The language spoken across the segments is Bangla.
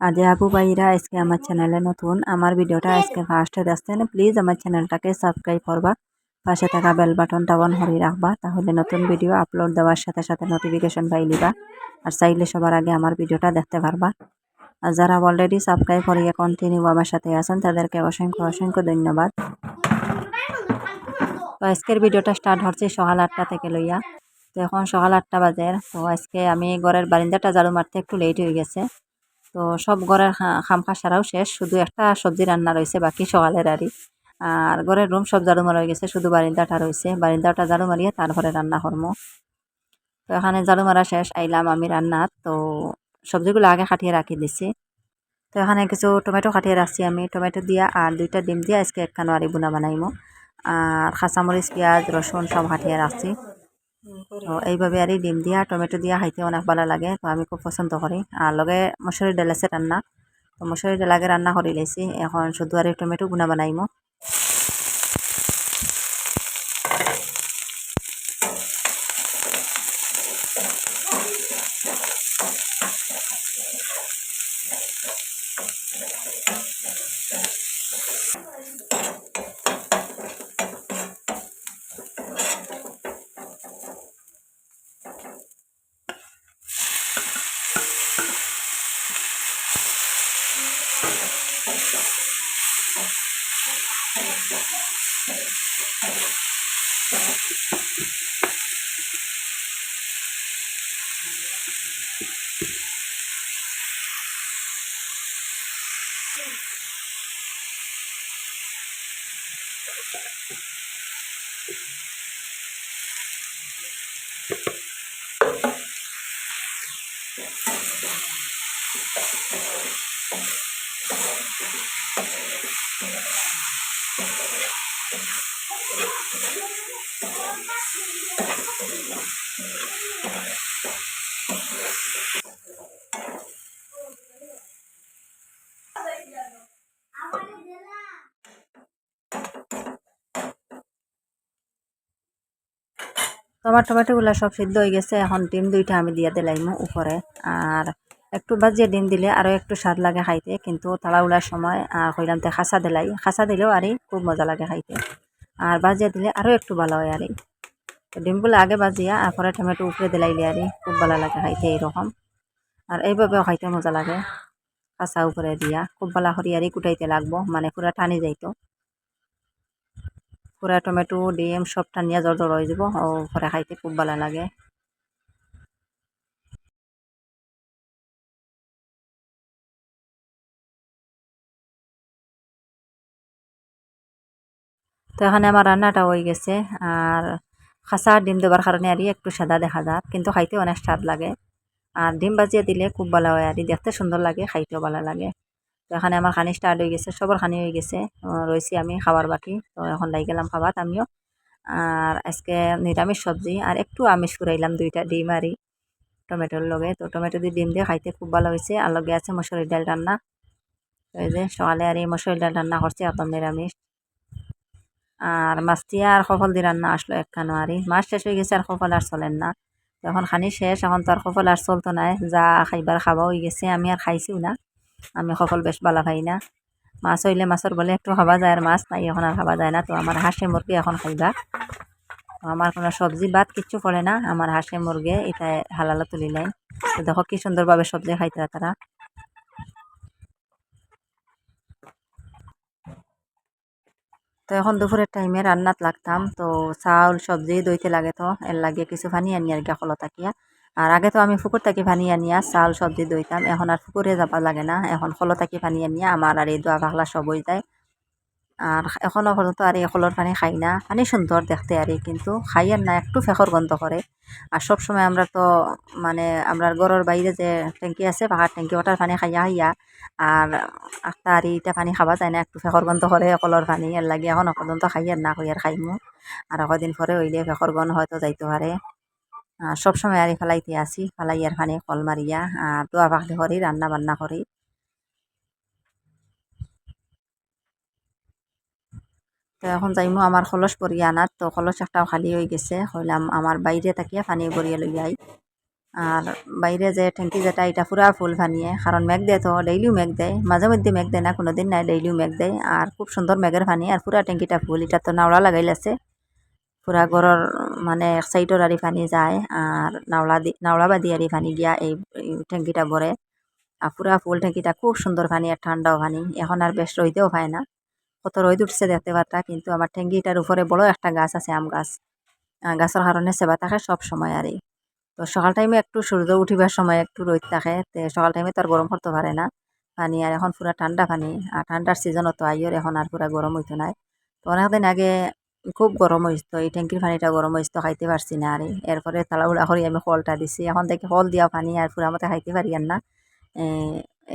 আর যে আপু ভাইরা আজকে আমার চ্যানেলে নতুন। আমার ভিডিওটা আজকে ফার্স্টে দেখছেন প্লিজ আমার চ্যানেলটাকে সাবস্ক্রাইব করবা। পাশে থাকা বেল বাটনটা অন করে রাখবা, তাহলে নতুন ভিডিও আপলোড দেওয়ার সাথে সাথে নোটিফিকেশন পাই নিবা। আর চাইলে সবার আগে আমার ভিডিওটা দেখতে পারবা। আর যারা অলরেডি সাবস্ক্রাইব করিয়ে কন্টিনিউ আমার সাথে আছেন, তাদেরকে অসংখ্য অসংখ্য ধন্যবাদ। তো আজকের ভিডিওটা স্টার্ট হচ্ছে সকাল আটটা থেকে লইয়া। তো এখন সকাল আটটা বাজে, তো আজকে আমি ঘরের বারিন্দাটা ঝাড়ু মারতে একটু লেট হয়ে গেছে। তো সব ঘরের খামখা সারাও শেষ, শুধু একটা সবজি রান্না রয়েছে, বাকি সকালের আরই আর ঘরের রুম সব ঝাড়ু মারা গেছে, শুধু বারিন্দাটা রয়েছে। বারিন্দাটা ঝাড়ু মারিয়ে তারপরে রান্না করব তো এখানে ঝাড়ু মারা শেষ, আইলাম আমি রান্নাত তো সবজিগুলো আগে কাটিয়ে রাখি দিছি। তো এখানে কিছু টমেটো কাটিয়ে রাখছি আমি। টমেটো দিয়া আর দুইটা ডিম দিয়ে আজকে একখানো আরি বুনা বানাইমো। আর কাঁচামরিচ পেঁয়াজ, রসুন সব কাটিয়ে রাখছি। তো এইভাবে আর ডিম দিয়া, টমেটো দিয়া খাইতে অনেক ভালো লাগে, তো আমি খুব পছন্দ করি। আর লগে মসুরি ডাল আছে রান্না তো মসুরি ডাল রান্না করে লাইছি এখন শুধু আর টমেটো গুনা বানাইমো তো আমার টমেটোগুলো সব সিদ্ধ হয়ে গেছে, এখন ডিম দুইটা আমি দিয়ে দিলাইমো উপরে। আর একটু বাজিয়ে ডিম দিলে আরও একটু স্বাদ লাগে খাইতে, কিন্তু তাড়াহুড়ার সময় আর কইলাম তো খাসা দিলাই। খাসা দিলেও আরই খুব মজা লাগে খাইতে। আর বাজিয়ে দিলে আরও একটু ভালো হয় আরই। ডিমগুলো আগে বাজিয়া, আর পরে টমেটো উপরে দিলাইলে আরই খুব ভালো লাগে খাইতে এইরকম। আর এইভাবেও খাইতে মজা লাগে। কাঁচা উপরে দিয়া, খুব ভালো আরই কুটাইতে লাগবো মানে পুরা টানি যাইতো। পুরা টমেটো, ডিম সব টানিয়া জল জল হয়ে যাব। ও খাইতে খুব ভালো লাগে। তো এখানে আমার রান্নাটা হয়ে গেছে। আর খাসা ডিম দেবার কারণে আর একটু সাদা দেখা যায় কিন্তু খাইতে অনেক স্বাদ লাগে। আর ডিম বাজিয়ে দিলে খুব ভালো হয় আর দেখতে সুন্দর লাগে, খাইতেও ভালো লাগে। তো এখানে আমার খানি স্টার্ট হয়ে গেছে, সবার খানি হয়ে গেছে। রয়েছি আমি খাবার বাকি তো এখন লাই গেলাম খাবার, আমিও। আর আজকে নিরামিষ সবজি, আর একটু আমিষ ফুরাইলাম, দুইটা ডিম আরই টমেটোর লগে। তো টমেটো দিয়ে ডিম দিয়ে খাইতে খুব ভালো হয়েছে। আর লগে আছে মসুরির ডাল রান্না। এই যে সকালে আর এই মসুরির ডাল রান্না করছি, একদম নিরামিষ। আর মাছ দিয়ে আর সফল দিয়ে রান্না আসলো একখানো আরই মাছ শেষ হয়ে গেছে, আর সফল আর চলেন না। তো এখন খানি শেষ, এখন তো আর সফল আর চলতো নাই। যা খাইবার খাওয়া হয়ে গেছে, আমি আর খাইছিও না। আমি সফল বেশ ভালো খাই না। মাছ হইলে মাছের বলে একটু খাওয়া যায় আর মাছ নাই এখন আর খাওয়া যায় না। তো আমার হাঁসে মুরগি এখন খাইবা। আমার কোনো সবজি বাদ কিচ্ছু পড়ে না। আমার হাঁসে মুরগে এটা হালালা তুলি নাই তো দেখো কি সুন্দরভাবে সবজি খাইতে তারা তো এখন দুপুরের টাইমে রান্নাত লাগতাম। তো চাউল সবজি দইতে লাগে তো। এর লাগে কিছু পানি আনি আর গা তাকিয়া আর আগে তো আমি ফুকুর তাকি পানি আনিয়া চাউল সবজি দইতাম, এখন আর ফুকুরে যাবা লাগে না, এখন খলো তাকি পানি আনিয়া আমার আর এই দোয়া পাখলা সব হয়ে যায়। আর এখনও পর্যন্ত আর এই কলর পানি খাই না, পানি সুন্দর দেখতে আর কিন্তু খাই আর না, একটু ফেকর গন্ধ করে আর সব সময় আমরা তো মানে আমরা ঘরের বাইরে যে ট্যাঙ্কি আছে পাহাড় ট্যাঙ্কি ওটার পানি খাইয়া খাইয়া আর একটা আর ইটা পানি খাওয়া যায় না, একটু ফেকর গন্ধ করে কলর পানি এর লাগে এখন পর্যন্ত খাই আর না কই আর খাইমু। আর কদিন পরে হইলে ফেকর গন্ধ হয়তো যাইতে পারে আর সবসময় আর ফেলাইতে আসি, ফেলাইয়ার পানি কল মারিয়া আর দোয়া পাখলি করি, রান্না বান্না করি। তো এখন যাইমু আমার খলস ভরিয়ে আনাত, তো খলস একটাও খালি হয়ে গেছে হইলাম আমার বাইরে তাকিয়া পানি ভরিয়ে লই যাই আর বাইরে যে ট্যাঙ্কি যেটা, এটা পুরা ফুল ফানিয়ে কারণ মেঘ দেয় তো ডেইলিও মেঘ দেয়, মাঝে মধ্যে মেঘ দেয় না কোনো দিন নাই ডেইলিও মেঘ দেয়। আর খুব সুন্দর মেঘের পানি আর পুরা ট্যাঙ্কিটা ফুল, এটা তো নাওড়া লাগাইল আছে পুরা ঘরের মানে এক সাইডর আরি পানি যায় আর নাওলা দি নাওড়া বাদি আরি পানি গিয়া এই ট্যাঙ্কিটা ভরে আর পুরা ফুল ট্যাঙ্কিটা খুব সুন্দর পানি আর ঠান্ডাও পানি। এখন আর বেশ রইতেও পায় না। কত রোদ উঠছে দেখতে পাত্রা কিন্তু আমার ট্যাঙ্কিটার উপরে বড় একটা গাছ আছে, আম গাছ। গাছের কারণে সেবা থাকে সব সময় আর তো সকাল টাইমে একটু সূর্য উঠিবার সময় একটু রোদ থাকে, তো সকাল টাইমে তো আর গরম করতে পারে না। পানি আর এখন পুরা ঠান্ডা পানি আর ঠান্ডার সিজনও তো আইয়র এখন আর পুরা গরম হইতো নাই। তো অনেকদিন আগে খুব গরম হইতো এই ট্যাঙ্কির পানিটা গরম হইতো খাইতে পারছি না আর এরপরে তাড়াহুড়া করে আমি কলটা দিছি। এখন দেখি কল দিয়া পানি আর পুরা মতে খাইতে পারি আর না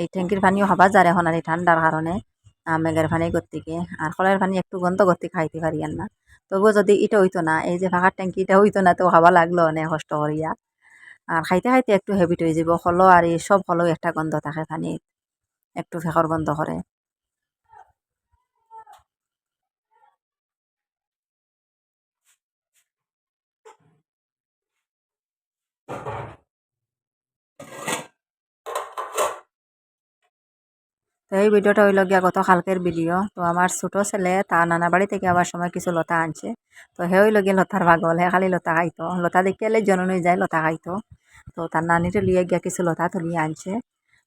এই ট্যাঙ্কির পানিও খাবার যায় এখন আর এই ঠান্ডার কারণে মেঘের পানি গতিকে আর কলের পানি একটু গন্ধ গতি খাইতে পারি আর না তবুও যদি এটা হইতো না, এই যে ফাঁকার ট্যাঙ্কি এটা হইতো না, তো খাওয়া লাগল অনেক কষ্ট করিয়া আর খাইতে খাইতে একটু হেবিট হয়ে যাব হলো আর এই সব হলো একটা গন্ধ থাকে পানির একটু ফেঁকর গন্ধ করে তো এই ভিডিওটা হইল গিয়া গত কালকের ভিডিও। তো আমার ছোটো ছেলে তা নানা বাড়ি থেকে আবার সময় কিছু লতা আনছে। তো হে হইল গিয়ে লতার ভাগল হে খালি লতা খাইতো। লতা দেখিয়ালে জননই যায়, লতা খাইতো। তো তার নানিটা লিয়ে গিয়া কিছু লতা তুলিয়ে আনছে।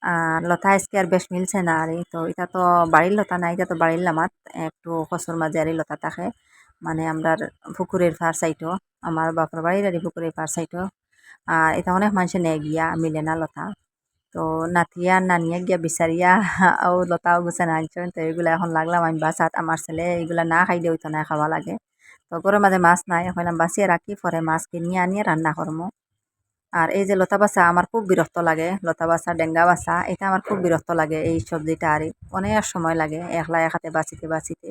আর লতা আজকে আর বেশ মিলছে না আর তো এটা তো বাড়ির লতা না এটা তো বাড়ির লামাত। একটু কচুর মাঝে আর লতা থাকে। মানে আমরা পুকুরের ফার সাইটও আমার বাপর বাড়ির আর পুকুরের ফার সাইটও আর এটা অনেক মানুষে নেয় গিয়া মিলে না লতা তো নাতিয়া নানিয়া গিয়া বিচারিয়া ও লতাও গুছানো আনছেন তো এগুলা এখন লাগলাম আমি বাসাত আমার ছেলে এগুলা না খাইলে হইতো না খাওয়া লাগে তো গরম মাঝে মাছ নাই এখন বাঁচিয়ে রাখি পরে মাছ কিনিয়ে আনিয়ে রান্না করব আর এই যে লতা বাসা আমার খুব বিরক্ত লাগে লতা বাসা ডেঙ্গা বাসা এটা আমার খুব বিরক্ত লাগে এই সবজিটা আর অনেক সময় লাগে একলা এক হাতে বাঁচিতে বাঁচিতে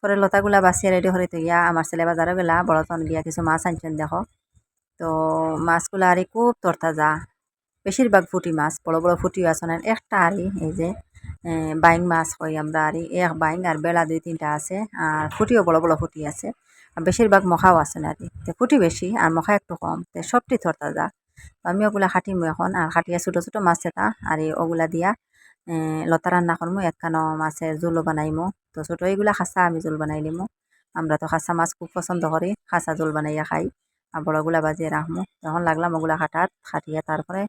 পরে লতাগুলা বাঁচিয়ে রেডি করে গিয়া আমার ছেলে বাজারে গেলা বড়তন গিয়া কিছু মাছ আনছেন দেখো তো মাছগুলা আর খুব তরতাজা। বেশিরভাগ ফুটি মাছ, বড় বড় ফুটি আছে না, একটা আরি, এই যে বাইং মাছ কই আমরা আরি, এক বাইং আর বেলা দুই তিনটা আছে, আর ফুটিও বড় বড় ফুটি আছে, আর বেশিরভাগ মখাও আছে না তো ফুটি বেশি আর মখা একটু কম, তো সবটি থরতাজা আমি ওগুলা খাটিমু এখন, আর খাটিয়া ছোটো ছোটো মাছ এটা, আর ওগুলা দিয়া লতা রান্না করমু একখানো মাছের জোলো বানাইমু। তো ছোটো এইগুলা খাসা আমি জোল বানাই নিমু। আমরা তো খাসা মাছ খুব পছন্দ করি, খাসা জোল বানাইয়া খাই। বড়গুলা বাজিয়ে রাখব যখন লাগলাম ওগুলা খাটাত খাটিয়ে তারপরে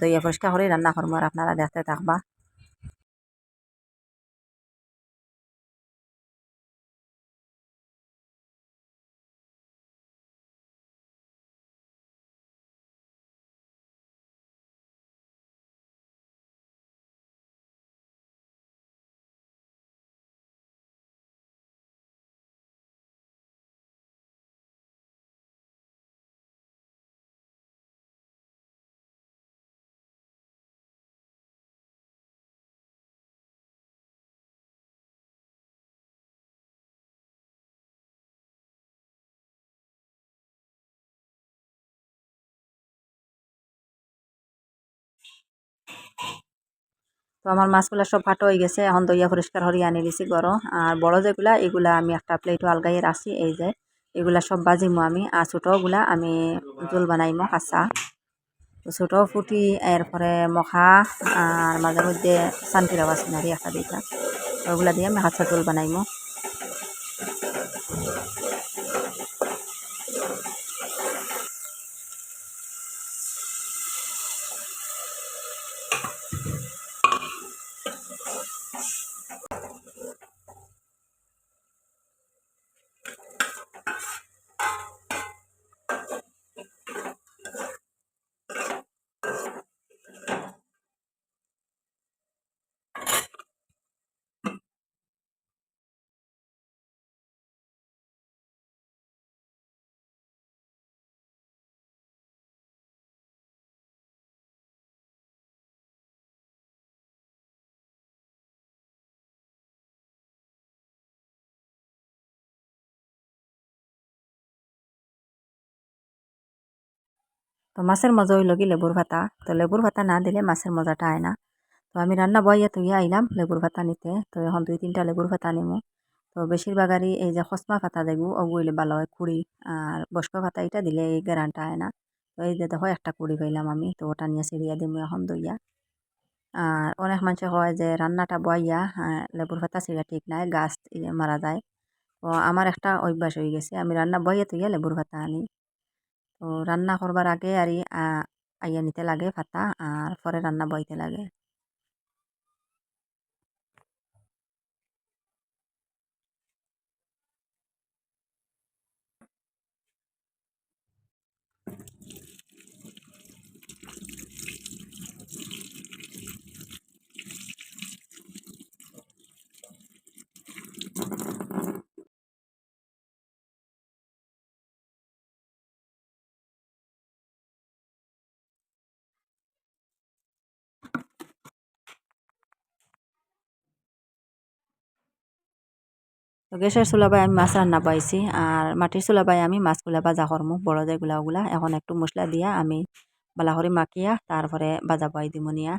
দইয়া পরিষ্কার করে রান্না করব আর আপনারা দেখতে থাকবা। তো আমার মাছগুলা সব ফাটো হয়ে গেছে। এখন দইয়া পরিষ্কার হরিয়ে আনি দিছি গরো আর বড় যেগুলা, এগুলা আমি একটা প্লেটও আলগাইয়ে রাখছি, এই যে এগুলা সব বাজিমো আমি। আর ছোটোগুলা আমি জোল বানাইমো, কাঁচা। তো ছোটো ফুটি, এরপরে মখা, আর মাঝে মধ্যে সানকিরাও আছে নারি একটা দুইটা। ওগুলা দিয়ে আমি কাঁচা জোল বানাইমো। তো মাছের মজা হইল কি লেবুর ভাতা? তো লেবুর ভাতা না দিলে মাছের মজাটা আয় না। তো আমি রান্না বইয়া তুইয়া আইলাম লেবুর ভাতা নিতে। তো এখন দুই তিনটা লেবুর ভাতা নিমু তো বেশিরভাগারই এই যে খসমা ভাতা দেখব ওগুলি ভালো হয় কুড়ি আর বস্ক ভাতা এটা দিলে এই গ্যারানটা হয় না। তো এই যে দেখো একটা কুড়ি পাইলাম আমি, তো ওটা নিয়ে সিরিয়া দিমু এখন দইয়া। আর অনেক মানুষে হয় যে রান্নাটা বইয়া লেবুর ভাতা সিরিয়া ঠিক নাই, গাছ মারা যায়। তো আমার একটা অভ্যাস হয়ে গেছে, আমি রান্না বইয়া তুইয়া লেবুর ভাতা আনি। তো রান্না করবার আগে আর আইয়া নিতে লাগে পাতা আর পরে রান্না বইতে লাগে। তো গ্যাসের চুলাবাই আমি মাছ রান্না পাইছি আর মাটির চুলাবাই আমি মাছগুলা ভাজা করমু বড় যেগুলা ওগুলা এখন একটু মশলা দিয়া আমি বালা করে মাখিয়া তারপরে ভাজা পাই দিমনিয়া।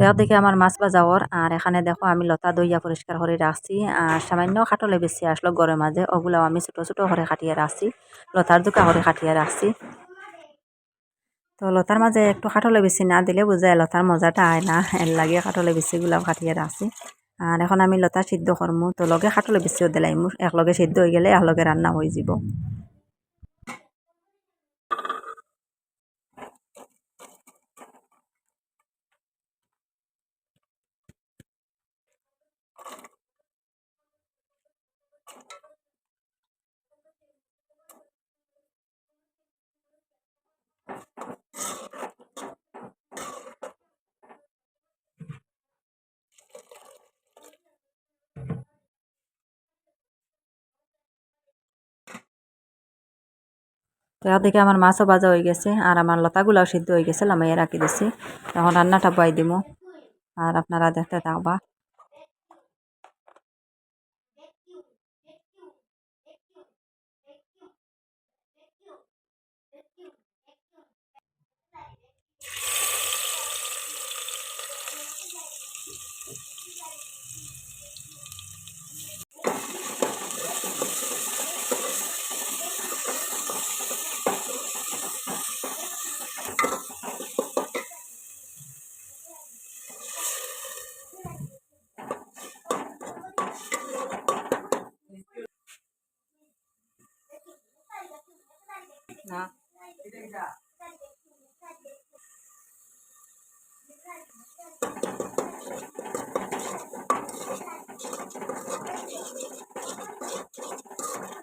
তো একদিকে আমার মাছ ভাজা ওর আর এখানে দেখো আমি লতা দইয়া পরিষ্কার করে রাখছি আর সামান্য খাটলে বেশি আসলো গড়ের মাঝে ওগুলাও আমি ছোটো ছোটো করে কাটিয়ে রাখছি লতার দুকা করে কাটিয়ে রাখছি তো লতার মাঝে একটু খাটলে বেশি না দিলে বুঝায় লতার মজাটা আয় না এর লাগে খাটলে বেশিগুলাও কাটিয়ে রাখছি আর এখন আমি লতা সিদ্ধ করমু তো লগে খাটলে বেশিও দিলাইমু, একলগে সিদ্ধ হয়ে গেলে একলগে রান্না হয়ে যাব তো দেখে আমার মাছও ভাজা হয়ে গেছে, আর আমার লতাগুলাও সিদ্ধ হয়ে গেছে, লামাইয়া রাখি দিছি। এখন রান্নাটা বয় দিব আর আপনারা দেখতে থাকবা।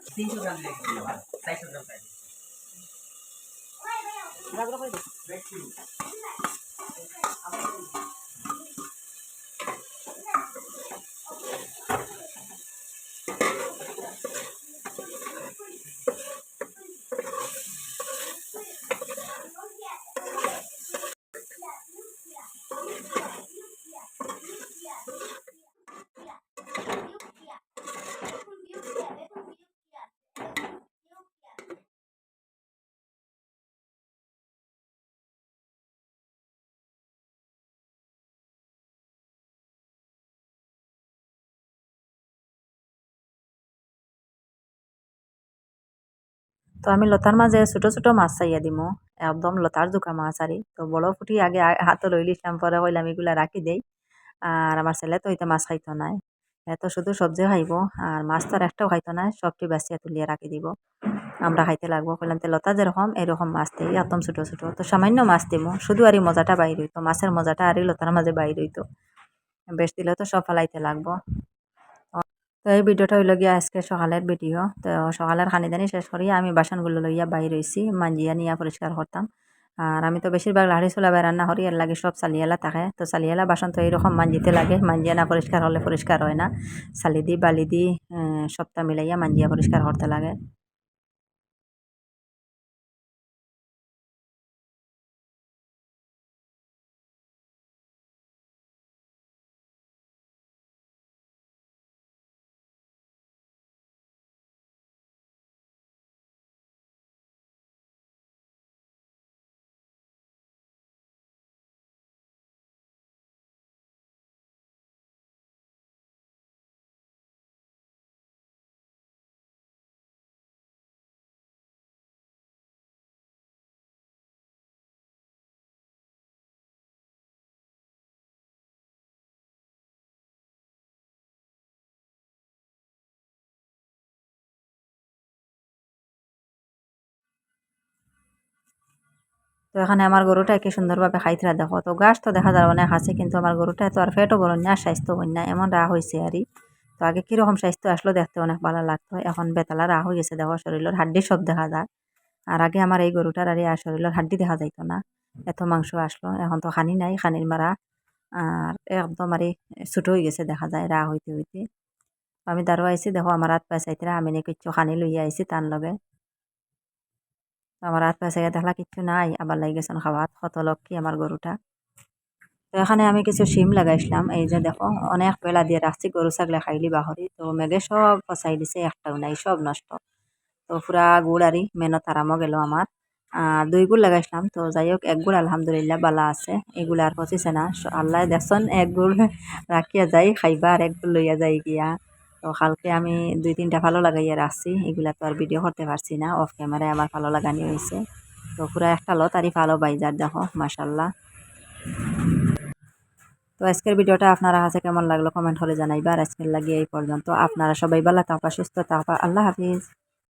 তিনশো গ্রাম লেগে চারশো গ্রাম পাই তো আমি লতার মাঝে ছোট ছোট মাছ চাইয়া দিমু একদম লতার জোকা মাছ আরি তো বড় ফুটি আগে হাতে লই লিছিলাম পরে কইলাম এগুলা রাখি দেই। আর আমার ছেলে তো হইতে মাছ খাইতো নাই। এত শুধু সবজি খাইব আর মাছ তো আর একটাও খাইতো না সবটি বাছিয়া তুলিয়ে রাখি দিব। আমরা খাইতে লাগবো, কইলাম তে, লতা যেরকম, এরকম মাছ দিই একদম ছোটো ছোটো। তো সামান্য মাছ দিমো শুধু আর মজাটা বাইর হইতো, মাছের মজাটা আর লতার মাঝে বাইর হইতো। বেশ দিলে তো সব ফালাইতে লাগবো। তো এই ভিডিওটা হইল গিয়া আজকে সকালের ভিডিও। তো সকালের খানিদানি শেষ করিয়া আমি বাসনগুলো লইয়া বাইর হয়েছি মাঞ্জিয়া নিয়ে পরিষ্কার করতাম। আর আমি তো বেশিরভাগ লাড়ি চুলা রান্না করি, এর লাগে সব চালিয়ালা থাকে। তো চালিয়েলা বাসন তো এইরকম মাঞ্জিতে লাগে, মাঞ্জিয়া না পরিষ্কার হলে পরিষ্কার হয় না। চালি দি, বালি দি সপ্তাহ মিলাইয়া মাঞ্জিয়া পরিষ্কার করতে লাগে। তো এখানে আমার গরুটা কি সুন্দরভাবে খাইতরা দেখো, তো গাছ তো দেখা যাবে অনেক আছে কিন্তু আমার গরুটা তো আর ফেটও বড় না, স্বাস্থ্য বন্যা এমন রাহ হয়েছে আরই তো আগে কীরকম স্বাস্থ্য আসলো দেখতে অনেক ভালো লাগতো। এখন বেতালা রাহ হয়ে গেছে, দেখো, শরীরের হাড্ডি সব দেখা যায়। আর আগে আমার এই গরুটার আর আর শরীরের হাড্ডি দেখা যাইতো না, এত মাংস আসলো। এখন তো খানি নাই, খানির মারা, আর একদম আর ছোটো হয়ে গেছে দেখা যায় রাহ হইতে হইতে। আমি দাঁড়ো আইছি দেখো, আমার হাত পায়ে চাইতে আমি নি কিচ্ছু খানি লইয়া আইসি তার লগে। আমার হাত চাইয়া দেখলা কিচ্ছু নাই। আবার লাগি গেছেন খাওয়াত, কত লক্ষ্মী আমার গরুটা। তো এখানে আমি কিছু শিম লাগাইছিলাম, এই যে দেখো, অনেক বেলা দিয়ে রাখছি, গরু ছাগলে খাইলি বাহরি। তো মেঘে সব ফসাই দিছে, একটাও নাই, সব নষ্ট। তো পুরা গুড় আরি, মেনত আরামও গেল আমার। দুই গুড় লাগাইছিলাম, তো যাই হোক, এক গুড় আলহামদুলিল্লাহ বালা আছে। এগুলো আর পচিছে না। আল্লাহ দেখছেন এক গুড় রাখিয়া যাই, খাইবা আর এক গুড় লইয়া যাই গিয়া। তো কালকে আমি দুই তিনটা ভালো লাগাইয়া রাখছি, এগুলা তো আর ভিডিও করতে পারছি না অফ ক্যামেরায় আমার ভালো লাগানি হয়েছে তো পুরা একটা লো আরই ভালো বাইজার দেখো মাসাল্লাহ তো আজকের ভিডিওটা আপনারা কাছে কেমন লাগল কমেন্ট হলে জানাইবা, আর আজকের লাগিয়ে এই পর্যন্ত। আপনারা সবাই ভালো থাকা সুস্থ থাকা আল্লাহ হাফিজ।